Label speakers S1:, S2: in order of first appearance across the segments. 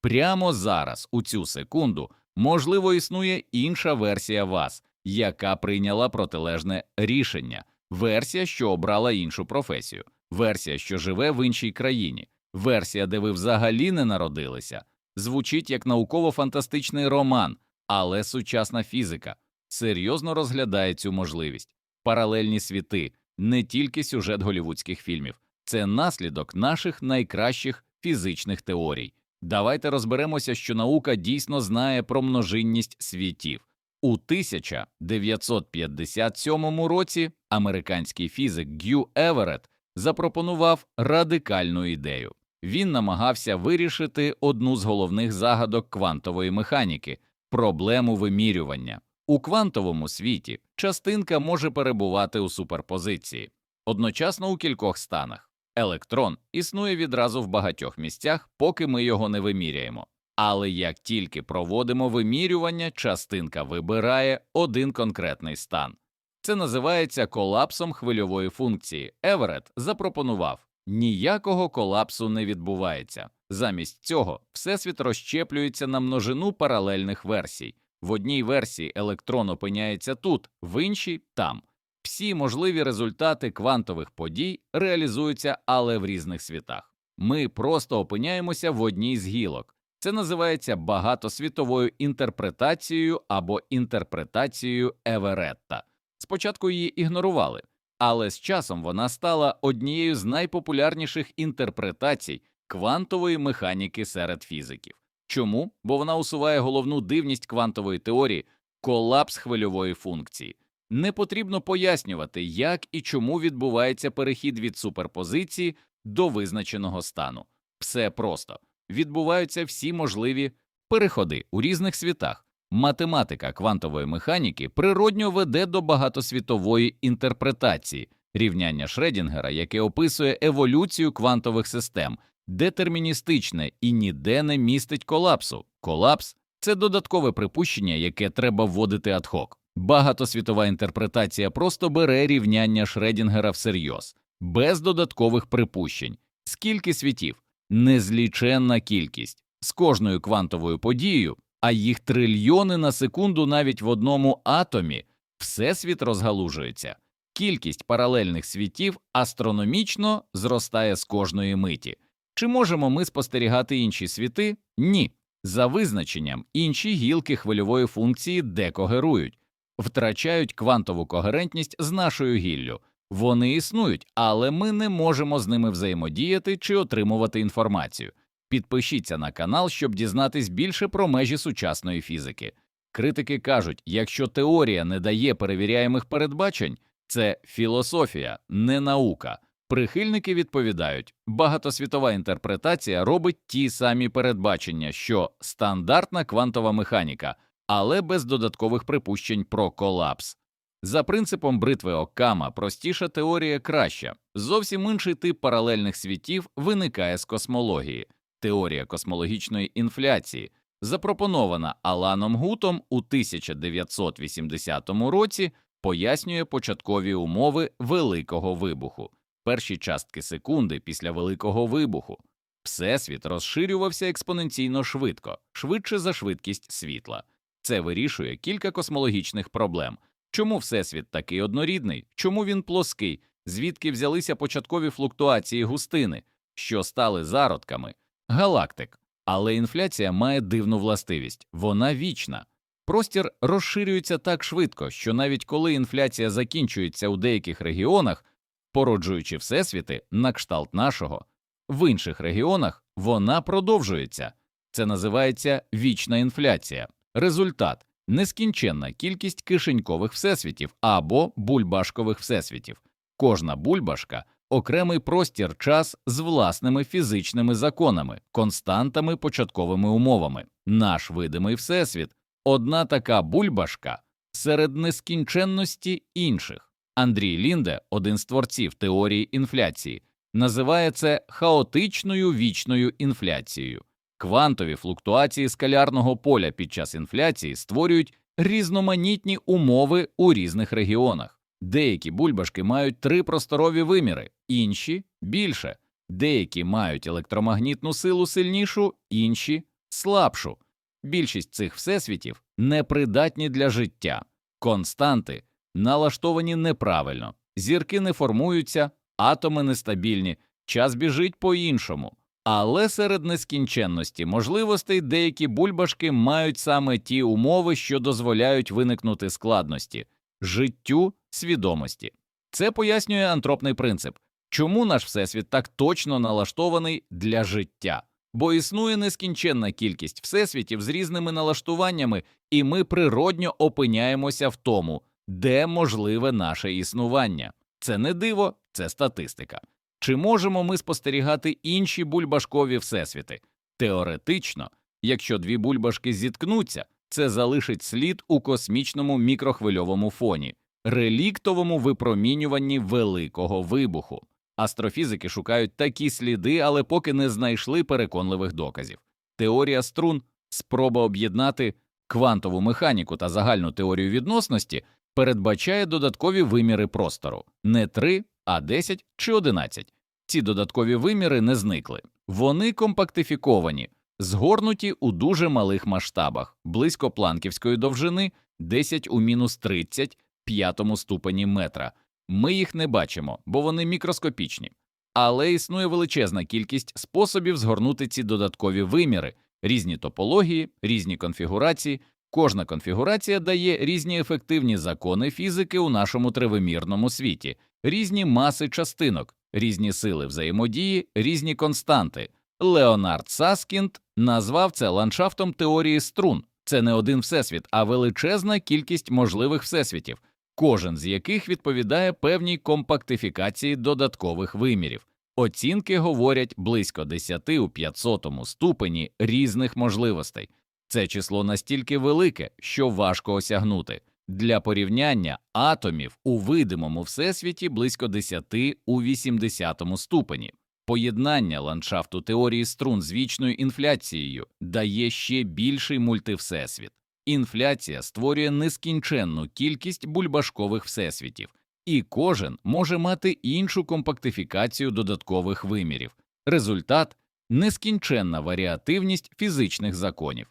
S1: Прямо зараз, у цю секунду, можливо, існує інша версія вас, яка прийняла протилежне рішення, версія, що обрала іншу професію, версія, що живе в іншій країні, версія, де ви взагалі не народилися. Звучить як науково-фантастичний роман, але сучасна фізика серйозно розглядає цю можливість. Паралельні світи не тільки сюжет голівудських фільмів, це наслідок наших найкращих фізичних теорій. Давайте розберемося, що наука дійсно знає про множинність світів. У 1957 році американський фізик Г'ю Еверетт запропонував радикальну ідею. Він намагався вирішити одну з головних загадок квантової механіки проблему вимірювання. У квантовому світі частинка може перебувати у суперпозиції одночасно у кількох станах. Електрон існує відразу в багатьох місцях, поки ми його не виміряємо. Але як тільки проводимо вимірювання, частинка вибирає один конкретний стан. Це називається колапсом хвильової функції. Еверет запропонував ніякого колапсу не відбувається. Замість цього всесвіт розщеплюється на множину паралельних версій. В одній версії електрон опиняється тут, в іншій там. Всі можливі результати квантових подій реалізуються, але в різних світах. Ми просто опиняємося в одній з гілок. Це називається багатосвітовою інтерпретацією або інтерпретацією Еверетта. Спочатку її ігнорували, але з часом вона стала однією з найпопулярніших інтерпретацій квантової механіки серед фізиків. Чому? Бо вона усуває головну дивність квантової теорії колапс хвильової функції. Не потрібно пояснювати, як і чому відбувається перехід від суперпозиції до визначеного стану. Все просто відбуваються всі можливі переходи у різних світах. Математика квантової механіки природньо веде до багатосвітової інтерпретації рівняння Шредінгера, яке описує еволюцію квантових систем, детерміністичне і ніде не містить колапсу. Колапс це додаткове припущення, яке треба вводити адхок. Багатосвітова інтерпретація просто бере рівняння Шредінгера всерйоз, без додаткових припущень. Скільки світів? Незліченна кількість з кожною квантовою подією, а їх трильйони на секунду навіть в одному атомі, всесвіт розгалужується. Кількість паралельних світів астрономічно зростає з кожної миті. Чи можемо ми спостерігати інші світи? Ні. За визначенням, інші гілки хвильової функції декогерують, втрачають квантову когерентність з нашою гіллю. Вони існують, але ми не можемо з ними взаємодіяти чи отримувати інформацію. Підпишіться на канал, щоб дізнатись більше про межі сучасної фізики. Критики кажуть, якщо теорія не дає перевіряємих передбачень, це філософія, не наука. Прихильники відповідають, багатосвітова інтерпретація робить ті самі передбачення, що стандартна квантова механіка, але без додаткових припущень про колапс. За принципом бритви Оккама простіша теорія краща. Зовсім інший тип паралельних світів виникає з космології. Теорія космологічної інфляції, запропонована Аланом Гутом у 1980 році, пояснює початкові умови Великого вибуху, перші частки секунди після Великого вибуху. Всесвіт розширювався експоненційно швидко, швидше за швидкість світла. Це вирішує кілька космологічних проблем. Чому Всесвіт такий однорідний? Чому він плоский? Звідки взялися початкові флуктуації густини, що стали зародками? Галактик. Але інфляція має дивну властивість вона вічна. Простір розширюється так швидко, що навіть коли інфляція закінчується у деяких регіонах, породжуючи всесвіти на кшталт нашого, в інших регіонах вона продовжується. Це називається вічна інфляція. Результат нескінченна кількість кишенькових всесвітів або бульбашкових всесвітів. Кожна бульбашка окремий простір час з власними фізичними законами, константами, початковими умовами. Наш видимий всесвіт одна така бульбашка серед нескінченності інших. Андрій Лінде, один з творців теорії інфляції, називає це хаотичною вічною інфляцією. Квантові флуктуації скалярного поля під час інфляції створюють різноманітні умови у різних регіонах. Деякі бульбашки мають три просторові виміри, інші більше. Деякі мають електромагнітну силу сильнішу, інші слабшу. Більшість цих всесвітів непридатні для життя, константи налаштовані неправильно, зірки не формуються, атоми нестабільні, час біжить по-іншому. Але серед нескінченності можливостей деякі бульбашки мають саме ті умови, що дозволяють виникнути складності життю свідомості. Це пояснює антропний принцип, чому наш всесвіт так точно налаштований для життя, бо існує нескінченна кількість всесвітів з різними налаштуваннями, і ми природньо опиняємося в тому, де можливе наше існування. Це не диво, це статистика. Чи можемо ми спостерігати інші бульбашкові всесвіти? Теоретично, якщо дві бульбашки зіткнуться, це залишить слід у космічному мікрохвильовому фоні, реліктовому випромінюванні великого вибуху. Астрофізики шукають такі сліди, але поки не знайшли переконливих доказів. Теорія струн, спроба об'єднати квантову механіку та загальну теорію відносності передбачає додаткові виміри простору не 3, а 10 чи 11. Ці додаткові виміри не зникли. Вони компактифіковані, згорнуті у дуже малих масштабах, близько планківської довжини 10 у мінус 30 п'ятому ступені метра. Ми їх не бачимо, бо вони мікроскопічні. Але існує величезна кількість способів згорнути ці додаткові виміри, різні топології, різні конфігурації. Кожна конфігурація дає різні ефективні закони фізики у нашому тривимірному світі, різні маси частинок, різні сили взаємодії, різні константи. Леонард Саскінд назвав це ландшафтом теорії струн. Це не один всесвіт, а величезна кількість можливих всесвітів, кожен з яких відповідає певній компактифікації додаткових вимірів. Оцінки говорять близько 10 у 500 ступені різних можливостей. Це число настільки велике, що важко осягнути. Для порівняння атомів у видимому всесвіті близько 10 у 80 ступені. Поєднання ландшафту теорії струн з вічною інфляцією дає ще більший мультивсесвіт. Інфляція створює нескінченну кількість бульбашкових всесвітів, і кожен може мати іншу компактифікацію додаткових вимірів. Результат нескінченна варіативність фізичних законів.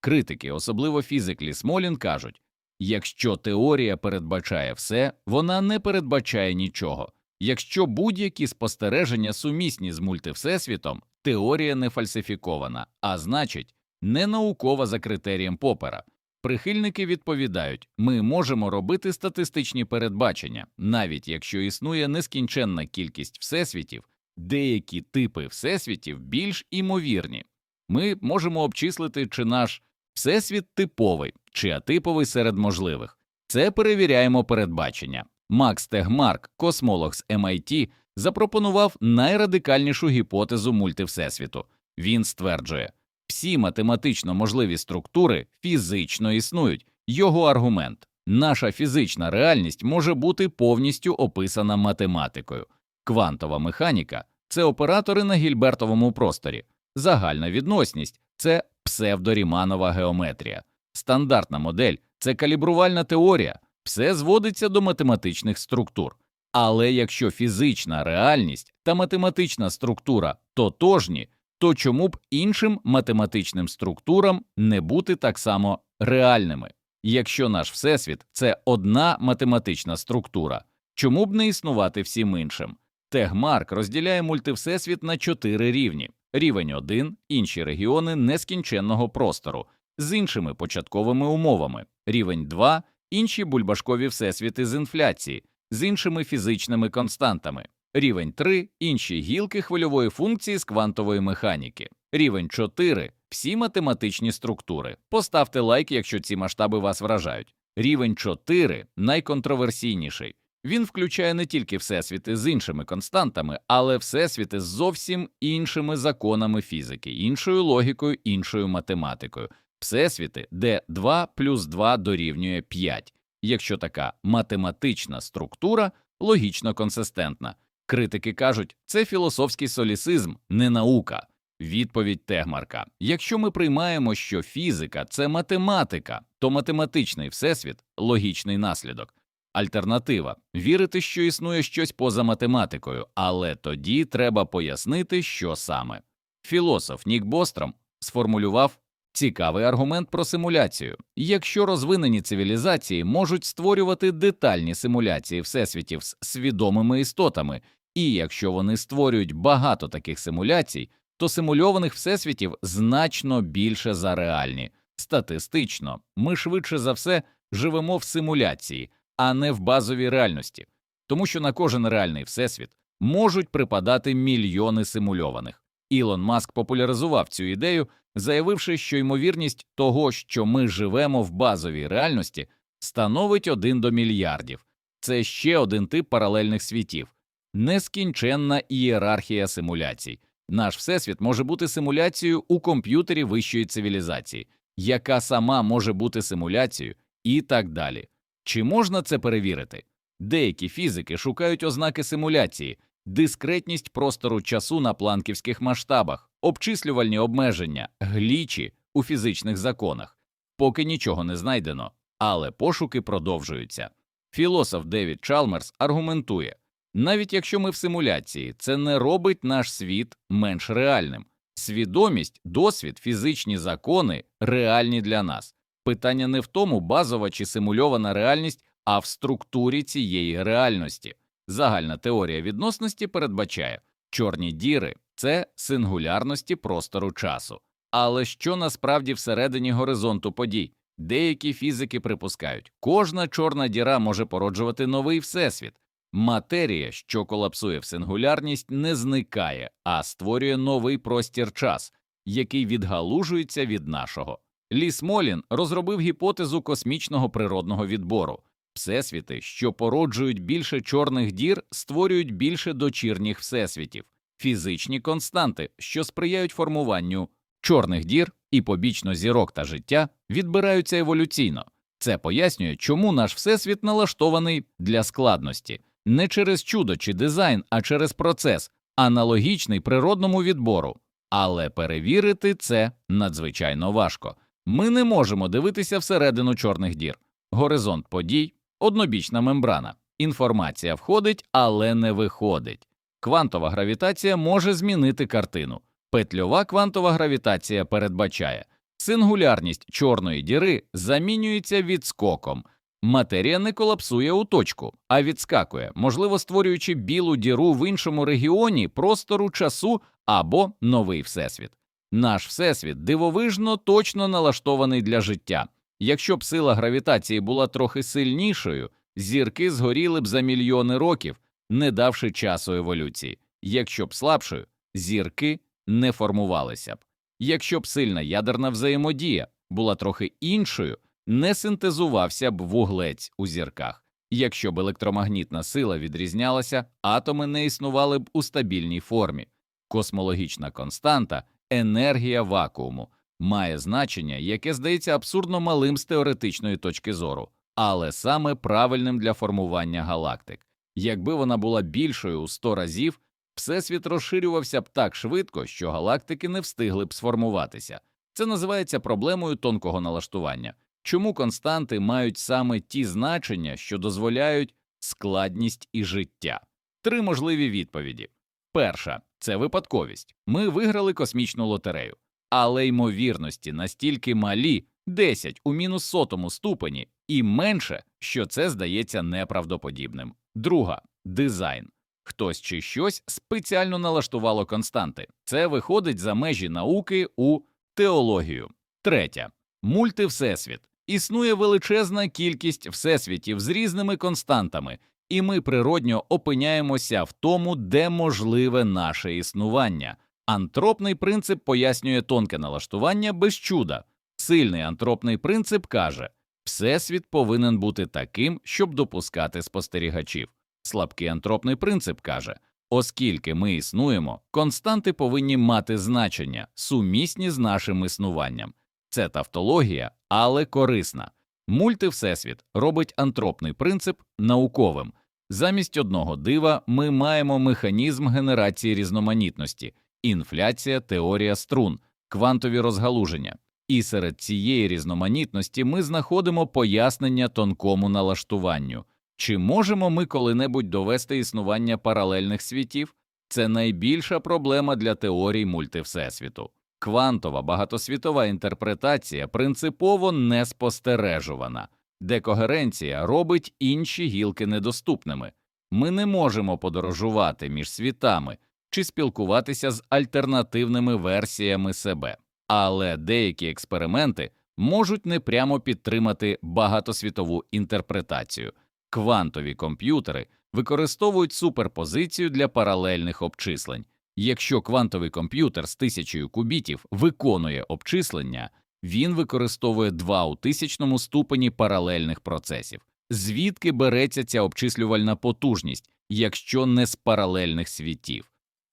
S1: Критики, особливо фізик Лі Смолін, кажуть якщо теорія передбачає все, вона не передбачає нічого. Якщо будь-які спостереження сумісні з мультивсесвітом, теорія не фальсифікована, а значить, не наукова за критерієм Попера. Прихильники відповідають, ми можемо робити статистичні передбачення, навіть якщо існує нескінченна кількість всесвітів, деякі типи всесвітів більш імовірні. Ми можемо обчислити, чи наш всесвіт типовий чи атиповий серед можливих. Це перевіряємо передбачення. Макс Тегмарк, космолог з MIT, запропонував найрадикальнішу гіпотезу мультивсесвіту. Він стверджує, всі математично можливі структури фізично існують. Його аргумент наша фізична реальність може бути повністю описана математикою. Квантова механіка це оператори на гільбертовому просторі, загальна відносність це псевдоріманова геометрія, стандартна модель це калібрувальна теорія, все зводиться до математичних структур. Але якщо фізична реальність та математична структура тотожні, то чому б іншим математичним структурам не бути так само реальними? Якщо наш всесвіт це одна математична структура, чому б не існувати всім іншим? Тегмарк розділяє мультивсесвіт на чотири рівні: рівень 1 – інші регіони нескінченного простору з іншими початковими умовами, рівень 2 – інші бульбашкові всесвіти з інфляції, з іншими фізичними константами, рівень 3 – інші гілки хвильової функції з квантової механіки, рівень 4 – всі математичні структури. Поставте лайк, якщо ці масштаби вас вражають. Рівень 4 – найконтроверсійніший. Він включає не тільки всесвіти з іншими константами, але всесвіти з зовсім іншими законами фізики, іншою логікою, іншою математикою, всесвіти, де 2 плюс 2 дорівнює 5, якщо така математична структура логічно консистентна. Критики кажуть, це філософський солісизм, не наука. Відповідь Тегмарка: якщо ми приймаємо, що фізика це математика, то математичний всесвіт логічний наслідок. Альтернатива вірити, що існує щось поза математикою, але тоді треба пояснити, що саме. Філософ Нік Бостром сформулював Цікавий аргумент про симуляцію. Якщо розвинені цивілізації можуть створювати детальні симуляції всесвітів з свідомими істотами, і якщо вони створюють багато таких симуляцій, то симульованих всесвітів значно більше за реальні. Статистично, ми швидше за все живемо в симуляції, а не в базовій реальності, тому що на кожен реальний всесвіт можуть припадати мільйони симульованих. Ілон Маск популяризував цю ідею, заявивши, що ймовірність того, що ми живемо в базовій реальності, становить 1 до мільярдів. Це ще один тип паралельних світів, нескінченна ієрархія симуляцій. Наш всесвіт може бути симуляцією у комп'ютері вищої цивілізації, яка сама може бути симуляцією, і так далі. Чи можна це перевірити? Деякі фізики шукають ознаки симуляції, дискретність простору часу на планківських масштабах, обчислювальні обмеження, глічі у фізичних законах. Поки нічого не знайдено, але пошуки продовжуються. Філософ Девід Чалмерс аргументує навіть якщо ми в симуляції, це не робить наш світ менш реальним. Свідомість, досвід, фізичні закони реальні для нас. Питання не в тому, базова чи симульована реальність, а в структурі цієї реальності. Загальна теорія відносності передбачає чорні діри це сингулярності простору часу. Але що насправді всередині горизонту подій? Деякі фізики припускають, кожна чорна діра може породжувати новий всесвіт. Матерія, що колапсує в сингулярність, не зникає, а створює новий простір час, який відгалужується від нашого. Ліс Молін розробив гіпотезу космічного природного відбору. Всесвіти, що породжують більше чорних дір, створюють більше дочірніх всесвітів, фізичні константи, що сприяють формуванню чорних дір і побічно зірок та життя, відбираються еволюційно. Це пояснює, чому наш всесвіт налаштований для складності не через чудо чи дизайн, а через процес, аналогічний природному відбору. Але перевірити це надзвичайно важко. Ми не можемо дивитися всередину чорних дір. Горизонт подій, однобічна мембрана. Інформація входить, але не виходить. Квантова гравітація може змінити картину. Петльова квантова гравітація передбачає сингулярність чорної діри замінюється відскоком. Матерія не колапсує у точку, а відскакує, можливо, створюючи білу діру в іншому регіоні простору часу або новий всесвіт. Наш всесвіт дивовижно точно налаштований для життя. Якщо б сила гравітації була трохи сильнішою, зірки згоріли б за мільйони років, не давши часу еволюції. Якщо б слабшою, зірки не формувалися б. Якщо б сильна ядерна взаємодія була трохи іншою, не синтезувався б вуглець у зірках. Якщо б електромагнітна сила відрізнялася, атоми не існували б у стабільній формі. Космологічна константа, енергія вакууму має значення, яке здається абсурдно малим з теоретичної точки зору, але саме правильним для формування галактик. Якби вона була більшою у 100 разів, всесвіт розширювався б так швидко, що галактики не встигли б сформуватися. Це називається проблемою тонкого налаштування. Чому константи мають саме ті значення, що дозволяють складність і життя? Три можливі відповіді. Перша це випадковість. Ми виграли космічну лотерею, але ймовірності настільки малі 10 у мінус сотому ступені і менше, що це здається неправдоподібним. Друга дизайн. Хтось чи щось спеціально налаштувало константи. Це виходить за межі науки у теологію. Третя мультивсесвіт. Існує величезна кількість всесвітів з різними константами, і ми природньо опиняємося в тому, де можливе наше існування. Антропний принцип пояснює тонке налаштування без чуда. Сильний антропний принцип каже, всесвіт повинен бути таким, щоб допускати спостерігачів. Слабкий антропний принцип каже, оскільки ми існуємо, константи повинні мати значення, сумісні з нашим існуванням. Це тавтологія, але корисна. Мультивсесвіт робить антропний принцип науковим. Замість одного дива ми маємо механізм генерації різноманітності, інфляція, теорія струн, квантові розгалуження. І серед цієї різноманітності ми знаходимо пояснення тонкому налаштуванню. Чи можемо ми коли-небудь довести існування паралельних світів? Це найбільша проблема для теорій мультивсесвіту. Квантова багатосвітова інтерпретація принципово не спостережувана, де когеренція робить інші гілки недоступними. Ми не можемо подорожувати між світами чи спілкуватися з альтернативними версіями себе, але деякі експерименти можуть непрямо підтримати багатосвітову інтерпретацію. Квантові комп'ютери використовують суперпозицію для паралельних обчислень. Якщо квантовий комп'ютер з тисячою кубітів виконує обчислення, він використовує два у тисячному ступені паралельних процесів. Звідки береться ця обчислювальна потужність, якщо не з паралельних світів?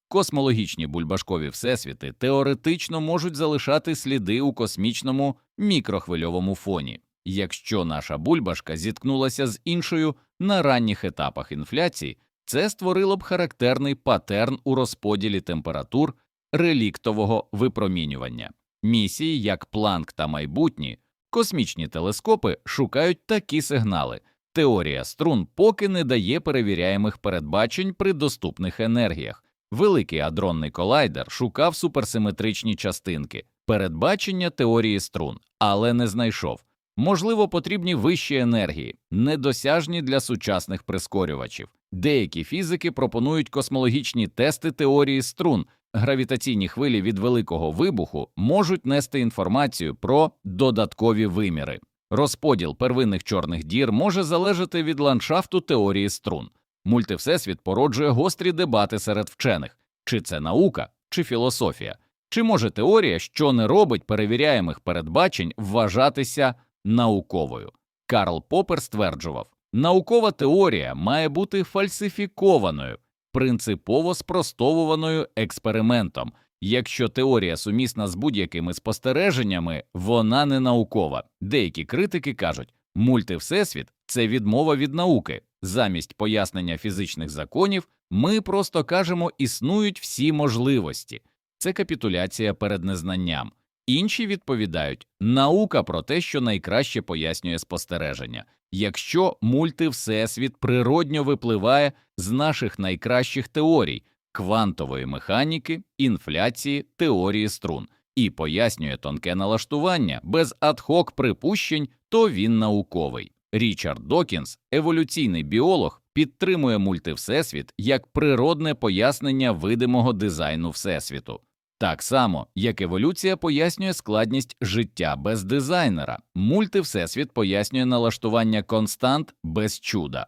S1: Космологічні бульбашкові всесвіти теоретично можуть залишати сліди у космічному мікрохвильовому фоні. Якщо наша бульбашка зіткнулася з іншою на ранніх етапах інфляції, це створило б характерний патерн у розподілі температур реліктового випромінювання. Місії, як Планк та майбутні, космічні телескопи шукають такі сигнали. Теорія струн поки не дає перевіряємих передбачень при доступних енергіях. Великий адронний колайдер шукав суперсиметричні частинки, передбачення теорії струн, але не знайшов. Можливо, потрібні вищі енергії, недосяжні для сучасних прискорювачів. Деякі фізики пропонують космологічні тести теорії струн. Гравітаційні хвилі від великого вибуху можуть нести інформацію про додаткові виміри. Розподіл первинних чорних дір може залежати від ландшафту теорії струн. Мультивсесвіт породжує гострі дебати серед вчених чи це наука, чи філософія, чи може теорія, що не робить перевіряємих передбачень, вважатися науковою. Карл Попер стверджував, наукова теорія має бути фальсифікованою, принципово спростовуваною експериментом. Якщо теорія сумісна з будь-якими спостереженнями, вона не наукова. Деякі критики кажуть, мультивсесвіт це відмова від науки. Замість пояснення фізичних законів ми просто кажемо існують всі можливості. Це капітуляція перед незнанням. Інші відповідають наука про те, що найкраще пояснює спостереження. Якщо мультивсесвіт природньо випливає з наших найкращих теорій квантової механіки, інфляції, теорії струн і пояснює тонке налаштування без адхок припущень, то він науковий. Річард Докінс, еволюційний біолог, підтримує мультивсесвіт як природне пояснення видимого дизайну всесвіту. Так само, як еволюція пояснює складність життя без дизайнера, мультивсесвіт пояснює налаштування констант без чуда.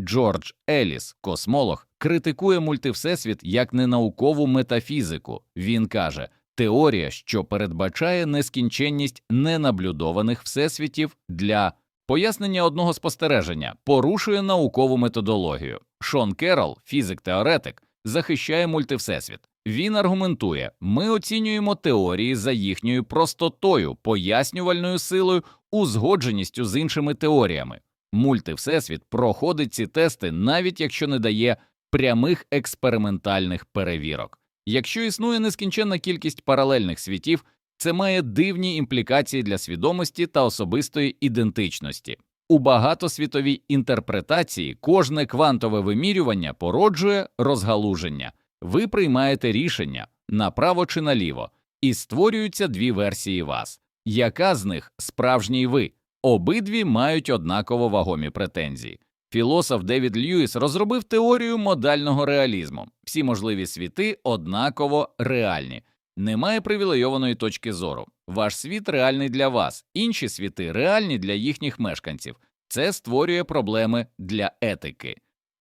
S1: Джордж Еліс, космолог, критикує мультивсесвіт як ненаукову метафізику. Він каже, теорія, що передбачає нескінченність ненаблюдованих всесвітів для пояснення одного спостереження, порушує наукову методологію. Шон Керол, фізик-теоретик, захищає мультивсесвіт. Він аргументує, ми оцінюємо теорії за їхньою простотою, пояснювальною силою, узгодженістю з іншими теоріями. Мультивсесвіт проходить ці тести, навіть якщо не дає прямих експериментальних перевірок. Якщо існує нескінченна кількість паралельних світів, це має дивні імплікації для свідомості та особистої ідентичності. У багатосвітовій інтерпретації кожне квантове вимірювання породжує розгалуження. Ви приймаєте рішення направо чи наліво, і створюються дві версії вас. Яка з них справжній ви? Обидві мають однаково вагомі претензії. Філософ Девід Льюіс розробив теорію модального реалізму. Всі можливі світи однаково реальні. Немає привілейованої точки зору. Ваш світ реальний для вас, інші світи реальні для їхніх мешканців. Це створює проблеми для етики.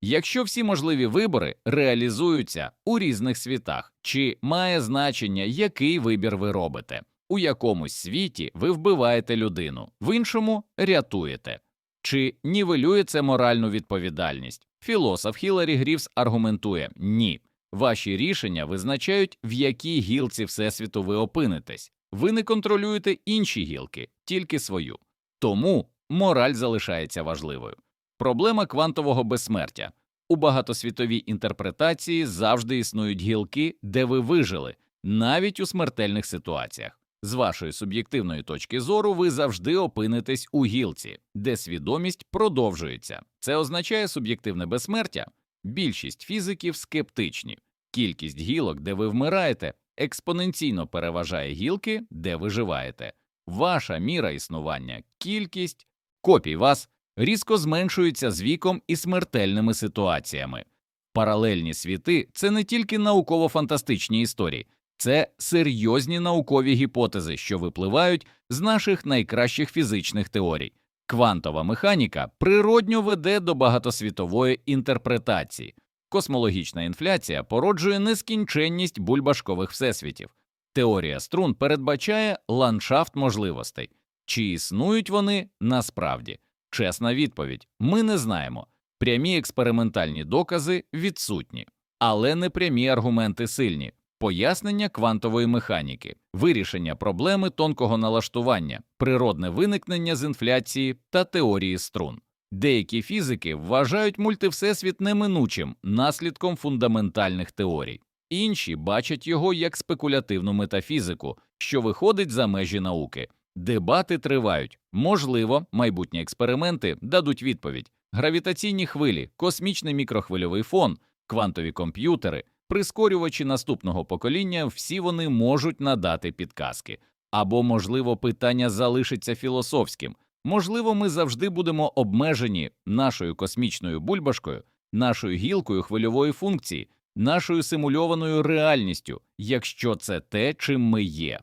S1: Якщо всі можливі вибори реалізуються у різних світах, чи має значення, який вибір ви робите? У якомусь світі ви вбиваєте людину, в іншому рятуєте. Чи нівелює це моральну відповідальність? Філософ Хіларі Грівс аргументує ні. Ваші рішення визначають, в якій гілці Всесвіту ви опинитесь. Ви не контролюєте інші гілки, тільки свою. Тому мораль залишається важливою. Проблема квантового безсмертя. У багатосвітовій інтерпретації завжди існують гілки, де ви вижили, навіть у смертельних ситуаціях. З вашої суб'єктивної точки зору ви завжди опинитесь у гілці, де свідомість продовжується. Це означає суб'єктивне безсмертя. Більшість фізиків скептичні. Кількість гілок, де ви вмираєте, експоненційно переважає гілки, де ви живаєте. Ваша міра існування, кількість копій вас різко зменшується з віком і смертельними ситуаціями. Паралельні світи це не тільки науково-фантастичні історії, це серйозні наукові гіпотези, що випливають з наших найкращих фізичних теорій. Квантова механіка природньо веде до багатосвітової інтерпретації. Космологічна інфляція породжує нескінченність бульбашкових всесвітів. Теорія струн передбачає ландшафт можливостей. Чи існують вони насправді? Чесна відповідь: ми не знаємо. Прямі експериментальні докази відсутні, але непрямі аргументи сильні. Пояснення квантової механіки, вирішення проблеми тонкого налаштування, природне виникнення з інфляції та теорії струн. Деякі фізики вважають мультивсесвіт неминучим наслідком фундаментальних теорій, інші бачать його як спекулятивну метафізику, що виходить за межі науки. Дебати тривають. Можливо, майбутні експерименти дадуть відповідь: гравітаційні хвилі, космічний мікрохвильовий фон, квантові комп'ютери, прискорювачі наступного покоління, всі вони можуть надати підказки. Або, можливо, питання залишиться філософським. Можливо, ми завжди будемо обмежені нашою космічною бульбашкою, нашою гілкою хвильової функції, нашою симульованою реальністю, якщо це те, чим ми є.